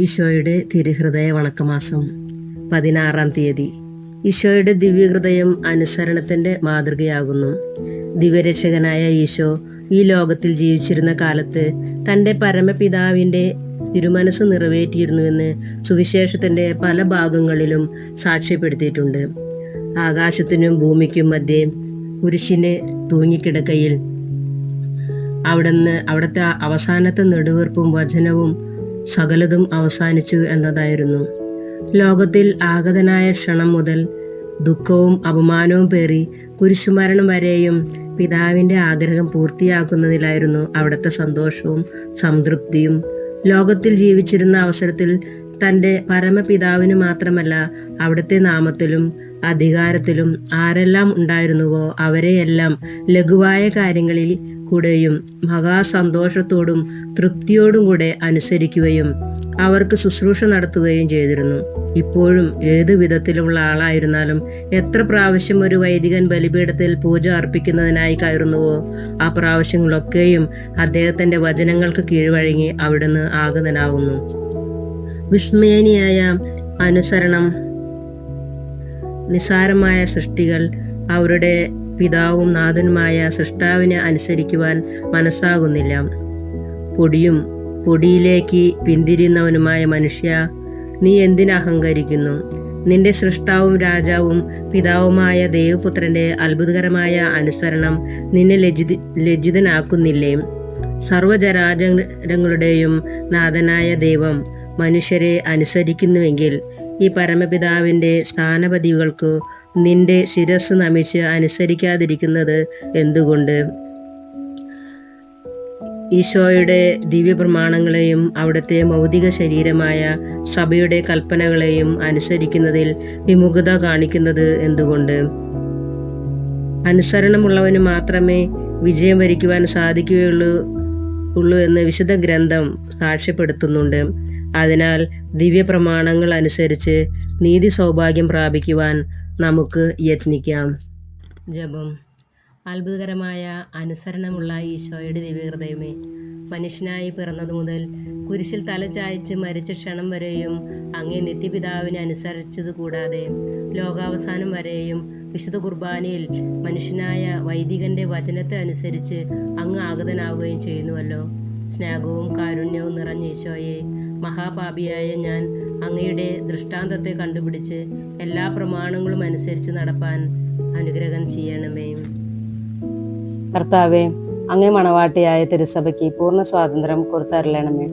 ഈശോയുടെ തിരുഹൃദയ വണക്കമാസം പതിനാറാം തീയതി. ഈശോയുടെ ദിവ്യഹൃദയം അനുസരണത്തിന്റെ മാതൃകയാകുന്നു. ദിവ്യരക്ഷകനായ ഈശോ ഈ ലോകത്തിൽ ജീവിച്ചിരുന്ന കാലത്ത് തന്റെ പരമപിതാവിന്റെ തിരുമനസ് നിറവേറ്റിയിരുന്നുവെന്ന് സുവിശേഷത്തിന്റെ പല ഭാഗങ്ങളിലും സാക്ഷ്യപ്പെടുത്തിയിട്ടുണ്ട്. ആകാശത്തിനും ഭൂമിക്കും മധ്യേ കുരിശിന് തൂങ്ങിക്കിടക്കയിൽ അവിടുന്ന് അവിടുത്തെ അവസാനത്തെ നെടുവീർപ്പും വചനവും സകലതും അവസാനിച്ചു എന്നതായിരുന്നു. ലോകത്തിൽ ആഗതനായ ക്ഷണം മുതൽ ദുഃഖവും അപമാനവും പേറി കുരിശുമരണം വരെയും പിതാവിന്റെ ആഗ്രഹം പൂർത്തിയാക്കുന്നതിലായിരുന്നു അവിടുത്തെ സന്തോഷവും സംതൃപ്തിയും. ലോകത്തിൽ ജീവിച്ചിരുന്ന അവസരത്തിൽ തന്റെ പരമപിതാവിന് മാത്രമല്ല അവിടുത്തെ നാമത്തിലും അധികാരത്തിലും ആരെല്ലാം ഉണ്ടായിരുന്നുവോ അവരെയെല്ലാം ലഘുവായ കാര്യങ്ങളിൽ കൂടെയും മഹാസന്തോഷത്തോടും തൃപ്തിയോടും കൂടെ അനുസരിക്കുകയും അവർക്ക് ശുശ്രൂഷ നടത്തുകയും ചെയ്തിരുന്നു. ഇപ്പോഴും ഏത് വിധത്തിലുള്ള ആളായിരുന്നാലും എത്ര പ്രാവശ്യം ഒരു വൈദികൻ ബലിപീഠത്തിൽ പൂജ അർപ്പിക്കുന്നതിനായി കയറുന്നുവോ ആ പ്രാവശ്യങ്ങളൊക്കെയും അദ്ദേഹത്തിന്റെ വചനങ്ങൾക്ക് കീഴ്വഴങ്ങി അവിടുന്ന് ആഗതനാകുന്നു വിസ്മയനിയായ അനുസരണം നിസാരമായ സൃഷ്ടികൾ അവരുടെ പിതാവും നാഥനുമായ സൃഷ്ടാവിനെ അനുസരിക്കുവാൻ മനസ്സാകുന്നില്ല. പൊടിയും പൊടിയിലേക്ക് പിന്തിരിയുന്നവനുമായ മനുഷ്യ നീ എന്തിനഹങ്കരിക്കുന്നു നിന്റെ സൃഷ്ടാവും രാജാവും പിതാവുമായ ദേവപുത്രന്റെ അത്ഭുതകരമായ അനുസരണം നിന്നെ ലജിത ലജ്ജിതനാക്കുന്നില്ലേ? സർവജരാജങ്ങളുടെയും നാഥനായ ദൈവം മനുഷ്യരെ അനുസരിക്കുന്നുവെങ്കിൽ ഈ പരമപിതാവിന്റെ സ്ഥാനപതികൾക്കു നിന്റെ ശിരസ് നമിച്ച് അനുസരിക്കാതിരിക്കുന്നത് എന്തുകൊണ്ട്? ഈശോയുടെ ദിവ്യപ്രമാണങ്ങളെയും അവിടുത്തെ ഭൗതിക ശരീരമായ സഭയുടെ കൽപ്പനകളെയും അനുസരിക്കുന്നതിൽ വിമുഖത കാണിക്കുന്നത് എന്തുകൊണ്ട്? അനുസരണമുള്ളവന് മാത്രമേ വിജയം വരിക്കുവാൻ സാധിക്കുകയുള്ളൂ ഉള്ളൂ എന്ന് വിശുദ്ധ ഗ്രന്ഥം സാക്ഷ്യപ്പെടുത്തുന്നുണ്ട്. അതിനാൽ ദിവ്യപ്രമാണങ്ങൾ അനുസരിച്ച് നീതി സൗഭാഗ്യം പ്രാപിക്കുവാൻ നമുക്ക് യത്നിക്കാം. ജപം. അത്ഭുതകരമായ അനുസരണമുള്ള ഈശോയുടെ ദിവ്യഹൃദയമേ മനുഷ്യനായി പിറന്നതു മുതൽ കുരിശിൽ തല ചായച്ച് മരിച്ച ക്ഷണം വരെയും അങ്ങേ നിത്യപിതാവിനെ അനുസരിച്ചത് കൂടാതെ ലോകാവസാനം വരെയും വിശുദ്ധ കുർബാനയിൽ മനുഷ്യനായ വൈദികന്റെ വചനത്തെ അനുസരിച്ച് അങ്ങ് ആഗതനാവുകയും ചെയ്യുന്നുവല്ലോ. സ്നേഹവും കാരുണ്യവും നിറഞ്ഞ ഈശോയെ മഹാപാപിയായ ഞാൻ അങ്ങയുടെ ദൃഷ്ടാന്തത്തെ കണ്ടുപിടിച്ച് എല്ലാ പ്രമാണങ്ങളും അനുസരിച്ച് നടപ്പാൻ അനുഗ്രഹം ചെയ്യണമേ. കർത്താവേ അങ്ങേ മണവാട്ടിയായ തിരുസഭയ്ക്ക് പൂർണ സ്വാതന്ത്ര്യം കൊടുത്തരലണമേ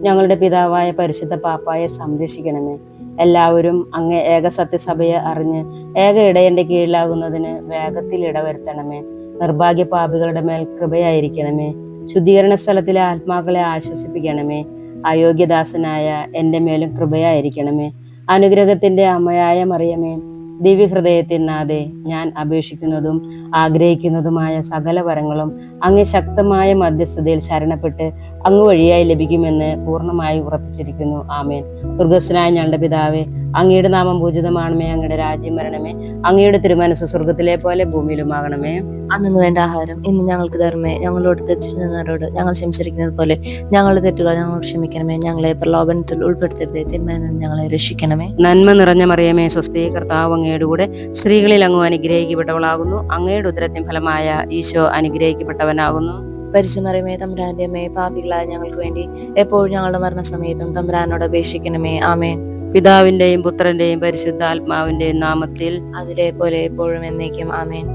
ഞങ്ങളുടെ പിതാവായ പരിശുദ്ധ പാപ്പായെ സംരക്ഷിക്കണമേ. എല്ലാവരും അങ്ങേ ഏക സത്യസഭയെ അറിഞ്ഞ് ഏക ഇടയന്റെ കീഴിലാകുന്നതിന് വേഗത്തിൽ ഇടവരുത്തണമേ. നിർഭാഗ്യ പാപികളുടെ മേൽ കൃപയായിരിക്കണമേ. ശുദ്ധീകരണ സ്ഥലത്തിലെ ആത്മാക്കളെ ആശ്വസിപ്പിക്കണമേ. അയോഗ്യദാസനായ എന്റെ മേലും കൃപയായിരിക്കണമേ. അനുഗ്രഹത്തിന്റെ അമ്മയായ മറിയമേ ദിവ്യഹൃദയത്തിനാതെ ഞാൻ അപേക്ഷിക്കുന്നതും ആഗ്രഹിക്കുന്നതുമായ സകല വരങ്ങളും അങ്ങ് ശക്തമായ മധ്യസ്ഥതയിൽ ശരണപ്പെട്ട് അങ്ങ് വഴിയായി ലഭിക്കുമെന്ന് പൂർണമായി ഉറപ്പിച്ചിരിക്കുന്നു. ആമേൻ. സ്വർഗസ്വനായ ഞങ്ങളുടെ പിതാവേ അങ്ങയുടെ നാമം പൂജിതമാണമേ അങ്ങയുടെ രാജ്യം വരണമേ അങ്ങയുടെ തിരുമനസ് സ്വർഗത്തിലെ പോലെ ഭൂമിയിലുമാകണമേ. അന്നു വേണ്ട ആഹാരം ഇന്ന് ഞങ്ങൾക്ക് തരണമേ. ഞങ്ങളോട് തെറ്റിച്ചവരോട് ഞങ്ങൾ ക്ഷമിച്ചിരിക്കുന്നത് പോലെ ഞങ്ങളുടെ തെറ്റുകൾ ഞങ്ങളോട് ക്ഷമിക്കണമേ. ഞങ്ങളെ പ്രലോഭനത്തിൽ ഉൾപ്പെടുത്തരുത്. തിന്മയിൽ നിന്ന് ഞങ്ങളെ രക്ഷിക്കണമേ. നന്മ നിറഞ്ഞ മറിയമേ സ്വസ്തി കർത്താവ് അങ്ങയുടെ കൂടെ സ്ത്രീകളിൽ അങ്ങ് അനുഗ്രഹിക്കപ്പെട്ടവളാകുന്നു. അങ്ങയുടെ ഉദരത്തിൻ ഫലമായ ഈശോ അനുഗ്രഹിക്കപ്പെട്ടവനാകുന്നു. പരിശുമറിയമേ തമ്പുരാന്റെ അമ്മേ പാപികളായ ഞങ്ങൾക്ക് വേണ്ടി എപ്പോഴും ഞങ്ങളുടെ മരണസമയത്തും തമ്പുരാനോട് അപേക്ഷിക്കണമേ. ആമേ പിതാവിന്റെയും പുത്രന്റെയും പരിശുദ്ധാത്മാവിന്റെയും നാമത്തിൽ അതിലെ പോലെ എപ്പോഴും എന്നേക്കും. ആമേൻ.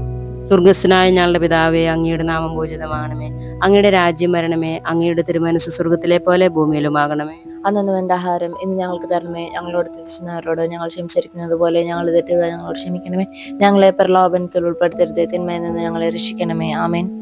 സ്വർഗസ്നായ ഞങ്ങളുടെ പിതാവേ അങ്ങയുടെ നാമം പൂജിതമാകണമേ അങ്ങയുടെ രാജ്യം വരണമേ. അങ്ങയുടെ തിരുമനസ് സ്വർഗത്തിലെ പോലെ ഭൂമിയിലുമാകണമേ. അന്നു വേണ്ട ആഹാരം ഇന്ന് ഞങ്ങൾക്ക് തരണമേ. ഞങ്ങളോട് തിരിച്ചുന്നവരോട് ഞങ്ങൾ ക്ഷമിച്ചിരിക്കുന്നത് പോലെ ഞങ്ങൾ തെറ്റുകൾ ഞങ്ങളോട് ക്ഷമിക്കണമേ. ഞങ്ങളെ പ്രലോഭനത്തിൽ ഉൾപ്പെടുത്തരുത്. തിന്മയിൽ നിന്ന് ഞങ്ങളെ രക്ഷിക്കണമേ. ആമേൻ.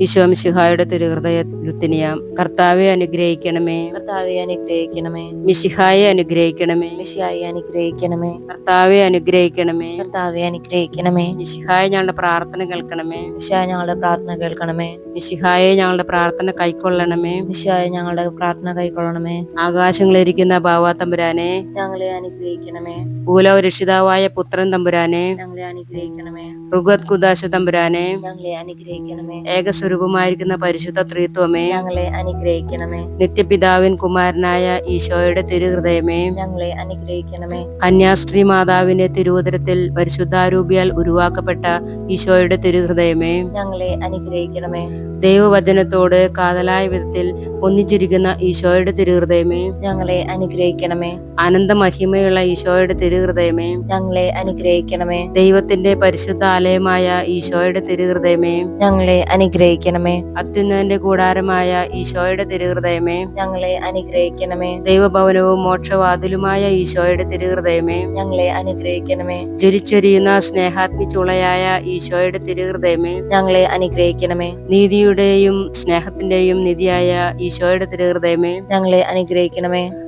ഈശോ മിശിഹായുടെ തിരുഹൃദയ ലുത്തിനിയാം കർത്താവെ അനുഗ്രഹിക്കണമേ. കർത്താവെ അനുഗ്രഹിക്കണമേ. മിശിഹായെ അനുഗ്രഹിക്കണമേ. മിശിഹായെ അനുഗ്രഹിക്കണമേ. കർത്താവെ അനുഗ്രഹിക്കണമേ. കർത്താവെ അനുഗ്രഹിക്കണമേ. മിശിഹായ ഞങ്ങളുടെ പ്രാർത്ഥന കേൾക്കണമേ. മിശിഹായ ഞങ്ങളുടെ പ്രാർത്ഥന കേൾക്കണമേ. മിശിഹായെ ഞങ്ങളുടെ പ്രാർത്ഥന കൈക്കൊള്ളണമേ. മിശിഹായ ഞങ്ങളുടെ പ്രാർത്ഥന കൈക്കൊള്ളണമേ. ആകാശങ്ങളിരിക്കുന്ന ബാവാ തമ്പുരാനെ. ഞങ്ങളെ അനുഗ്രഹിക്കണമേ. ഭൂലോ രക്ഷിതാവായ പുത്രൻ തമ്പുരാനെ. ഞങ്ങളെ അനുഗ്രഹിക്കണമേ. ഋഗത് കുദാശ തമ്പുരാനെ. ഞങ്ങളെ അനുഗ്രഹിക്കണമേ. ഏകസ്വരൂപമായിരിക്കുന്ന പരിശുദ്ധ ത്രിത്വമേ ഞങ്ങളെ അനുഗ്രഹിക്കണമേ. നിത്യപിതാവിൻ കുമാരനായ ഈശോയുടെ തിരുഹൃദയമേ ഞങ്ങളെ അനുഗ്രഹിക്കണമേ. കന്യാസ്ത്രീ മാതാവിന്റെ തിരുവുദരത്തിൽ പരിശുദ്ധാരൂപിയാൽ ഉരുവാക്കപ്പെട്ട ഈശോയുടെ തിരുഹൃദയമേ ഞങ്ങളെ അനുഗ്രഹിക്കണമേ. ദൈവവചനത്തോട് കാതലായ വിധത്തിൽ ഒന്നിച്ചിരിക്കുന്ന ഈശോയുടെ തിരുഹൃദയമേ. ഞങ്ങളെ അനുഗ്രഹിക്കണമേ. അനന്ത മഹിമയുള്ള ഈശോയുടെ തിരുഹൃദയമേ. ഞങ്ങളെ അനുഗ്രഹിക്കണമേ. ദൈവത്തിന്റെ പരിശുദ്ധ ആലയമായ ഈശോയുടെ തിരുഹൃദയമേ. ഞങ്ങളെ അനുഗ്രഹിക്കണമേ. അത്യുന്നതന്റെ കൂടാരമായ ഈശോയുടെ തിരുഹൃദയമേ. ഞങ്ങളെ അനുഗ്രഹിക്കണമേ. ദൈവഭവനവും മോക്ഷവാതിലുമായ ഈശോയുടെ തിരുഹൃദയമേ. ഞങ്ങളെ അനുഗ്രഹിക്കണമേ. ജ്വലിച്ചൊരിയുന്ന സ്നേഹാഗ്നി ചുളയായ ഈശോയുടെ തിരുഹൃദയമേ. ഞങ്ങളെ അനുഗ്രഹിക്കണമേ. നീതിയുടെയും സ്നേഹത്തിന്റെയും നിധിയായ ഈശോയുടെ തിരുഹൃദയമേ. ഞങ്ങളെ അനുഗ്രഹിക്കണമേ.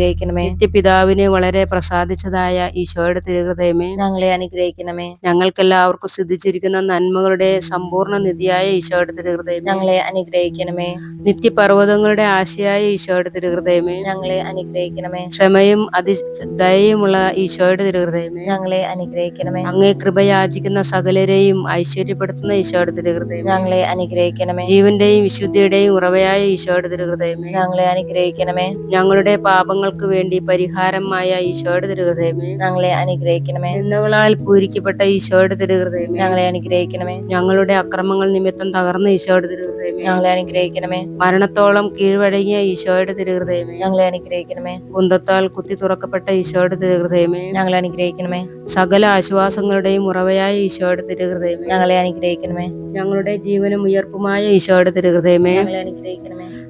നിത്യപിതാവിനെ വളരെ പ്രസാദിച്ചതായ ഈശോയുടെ തിരുഹൃദയമേ ഞങ്ങളെ അനുഗ്രഹിക്കണമേ. ഞങ്ങൾക്കെല്ലാവർക്കും സിദ്ധിച്ചിരിക്കുന്ന നന്മകളുടെ സമ്പൂർണ നിധിയായ ഈശോയുടെ തിരുഹൃദയം ഞങ്ങളെ അനുഗ്രഹിക്കണമേ. നിത്യപർവതങ്ങളുടെ ആശയായ ഈശോയുടെ തിരുഹൃദയമേ. ഞങ്ങളെ അനുഗ്രഹിക്കണമേ. ക്ഷമയും അതി ദയയുമുള്ള ഈശോയുടെ തിരുഹൃദയമേ. ഞങ്ങളെ അനുഗ്രഹിക്കണമേ. അങ്ങേ കൃപയാചിക്കുന്ന സകലരെയും ഐശ്വര്യപ്പെടുത്തുന്ന ഈശോയുടെ തിരുഹൃദയം ഞങ്ങളെ അനുഗ്രഹിക്കണമേ. ജീവന്റെയും വിശുദ്ധിയുടെയും ഉറവയായ ഈശോയുടെ തിരുഹൃദയമേ. ഞങ്ങളെ അനുഗ്രഹിക്കണമേ. ഞങ്ങളുടെ പാപങ്ങൾക്ക് വേണ്ടി പരിഹാരമായ ഈശോയുടെ തിരുഹൃദയമേ. ഞങ്ങളെ അനുഗ്രഹിക്കണമേ. നിന്നുകളാൽ പൂരിക്കപ്പെട്ട ഈശോയുടെ തിരുഹൃദയമേ. ഞങ്ങളെ അനുഗ്രഹിക്കണമേ. ഞങ്ങളുടെ അക്രമങ്ങൾ നിമിത്തം തകർന്ന ഈശോയുടെ തിരുഹൃദയമേ. ഞങ്ങളെ അനുഗ്രഹിക്കണമേ. മരണത്തോളം കീഴ്വഴങ്ങിയ ഈശോയുടെ തിരുഹൃദയമേ. ഞങ്ങളെ അനുഗ്രഹിക്കണമേ. കുന്തത്താൽ കുത്തി തുറക്കപ്പെട്ട ഈശോയുടെ തിരുഹൃദയമേ. ഞങ്ങളെ അനുഗ്രഹിക്കണമേ. സകല ആശ്വാസങ്ങളുടെയും ഉറവയായ ഈശോയുടെ തിരുഹൃദയമേ. ഞങ്ങളെ അനുഗ്രഹിക്കണമേ. ഞങ്ങളുടെ ജീവനും ഉയർപ്പുമായ ഈശോയുടെ തിരുഹൃദയമേ. ഞങ്ങളെ അനുഗ്രഹിക്കണമേ.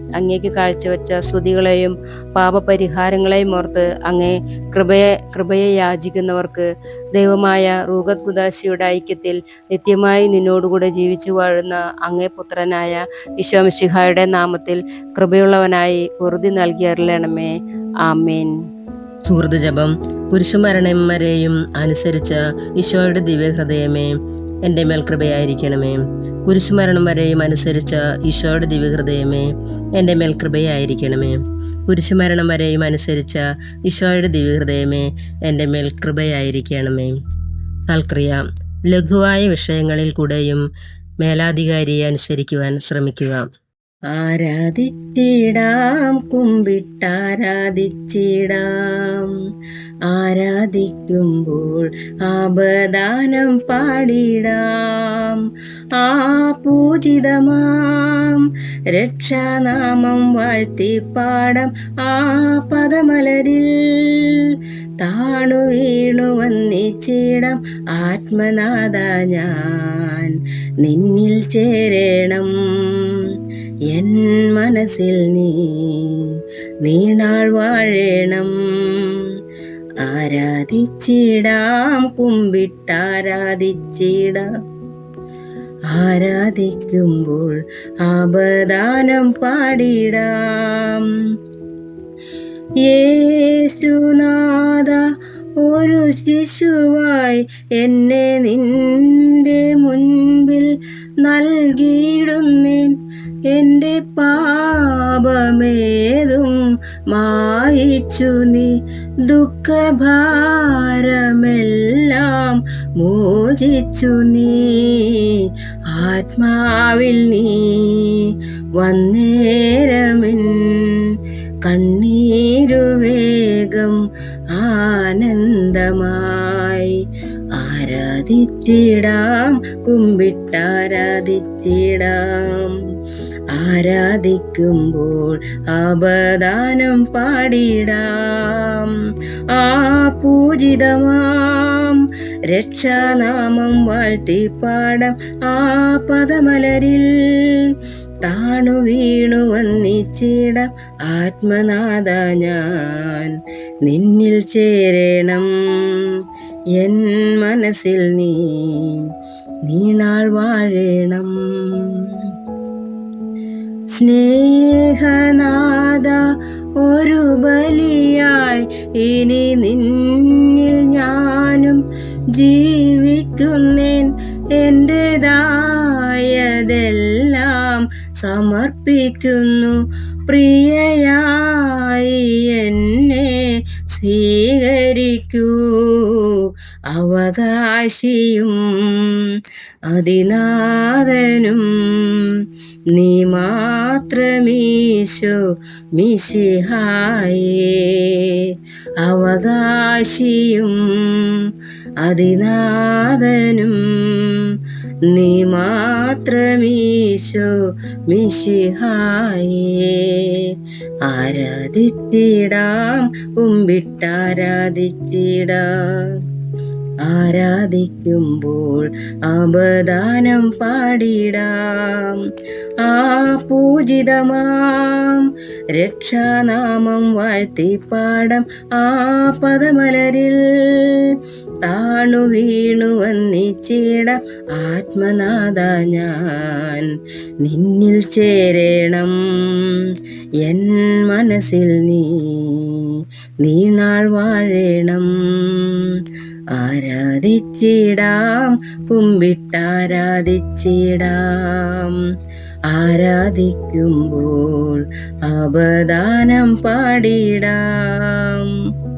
അങ്ങേക്ക് കാഴ്ചവെച്ച സ്തുതികളെയും പാപപരിഹാരങ്ങളെയും ഓർത്ത് അങ്ങേ കൃപയെ കൃപയെ യാചിക്കുന്നവർക്ക് ദൈവമായ റൂഗത് കുദാശിയുടെ ഐക്യത്തിൽ നിത്യമായി നിന്നോടുകൂടെ ജീവിച്ചു വാഴുന്ന അങ്ങേ പുത്രനായ ഈശോമിശിഹായുടെ നാമത്തിൽ കൃപയുള്ളവനായി ഉറുതി നൽകി അരുളണമേ. ആമേൻ. സുഹൃത് ജപം കുരിശുമരണം വരെയും അനുസരിച്ച ഈശോയുടെ ദിവ്യഹൃദയമേ എന്റെ മേൽ കൃപയായിരിക്കണമേ കുരിശുമരണം വരെയും അനുസരിച്ച ഈശോയുടെ ദിവ്യഹൃദയമേ എന്റെ മേൽ കൃപയായിരിക്കണമേ. കുരിശുമരണം വരെയും അനുസരിച്ച ഈശോയുടെ ദിവ്യഹൃദയമേ എന്റെ മേൽ കൃപയായിരിക്കണമേ. തൽക്രിയ ലഘുവായ വിഷയങ്ങളിൽ കൂടെയും മേലാധികാരിയെ അനുസരിക്കുവാൻ ശ്രമിക്കുക. ആരാധിച്ചിടാം കുമ്പിട്ടാരാധിച്ചിടാം. ആരാധിക്കുമ്പോൾ ആപദാനം പാടിടാം. ആ പൂജിതമാം രക്ഷാനാമം വാഴ്ത്തിപ്പാടം ആ പദമലരിൽ. താണു വീണു വന്നിച്ചിടം ആത്മനാഥ ഞാൻ. നിന്നിൽ ചേരണം. എൻ മനസ്സിൽ നീ നീണാൾ വാഴേണം. ആരാധിച്ചിടാം കുമ്പിട്ടാരാധിച്ചിടാം ആരാധിക്കുമ്പോൾ അപദാനം പാടിടാം. യേശുനാഥ ഒരു ശിശുവായി എന്നെ നിന്റെ മുൻപിൽ നൽകിയിടുന്നേൻ. എന്റെ പാപമേതും മായിച്ചു നീ. ദുഃഖഭാരമെല്ലാം മോചിച്ചു നീ. ആത്മാവിൽ നീ വന്നേരമിൻ. കണ്ണീരുവേഗം ആനന്ദമായി. ആരാധിച്ചിടാം കുമ്പിട്ടാരാധിച്ചിടാം. ആരാധിക്കുമ്പോൾ ആപദാനം പാടിടാം. ആ പൂജിതമാം രക്ഷാനാമം വാഴ്ത്തി പാടാം ആ പദമലരിൽ താണു വീണു വന്നിച്ചിടം. ആത്മനാഥ ഞാൻ നിന്നിൽ ചേരണം. എൻ മനസ്സിൽ നീ നീണാൾ വാഴേണം. സ്നേഹനാഥ ഒരു ബലിയായി ഇനി നിന്നിൽ ഞാനും ജീവിക്കുന്നേൻ എന്റെതായതെല്ലാം സമർപ്പിക്കുന്നു. പ്രിയയായി എന്നെ സ്വീകരിക്കൂ. അവകാശിയും അതിനാഥനും നീ മാത്രമീശോ മിശിഹായേ. അവകാശിയും അതിനാഥനും നീ മാത്രമീശോ മിശിഹായേ. ആരാധിച്ചിടാം കുമ്പിട്ടാരാധിച്ചിടാം. ആരാധിക്കുമ്പോൾ അപദാനം പാടിടാം. ആ പൂജിതമാം. രക്ഷാനാമം വാഴ്ത്തിപ്പാടം ആ പദമലരിൽ. താണു വീണു വന്നിച്ചിട ആത്മനാഥ ഞാൻ. നിന്നിൽ ചേരണം എൻ മനസ്സിൽ നീ. നീ നാൾ വാഴേണം. ആരാധിച്ചിടാം കുമ്പിട്ടാരാധിച്ചിടാം. ആരാധിക്കുമ്പോൾ അവദാനം പാടിടാം.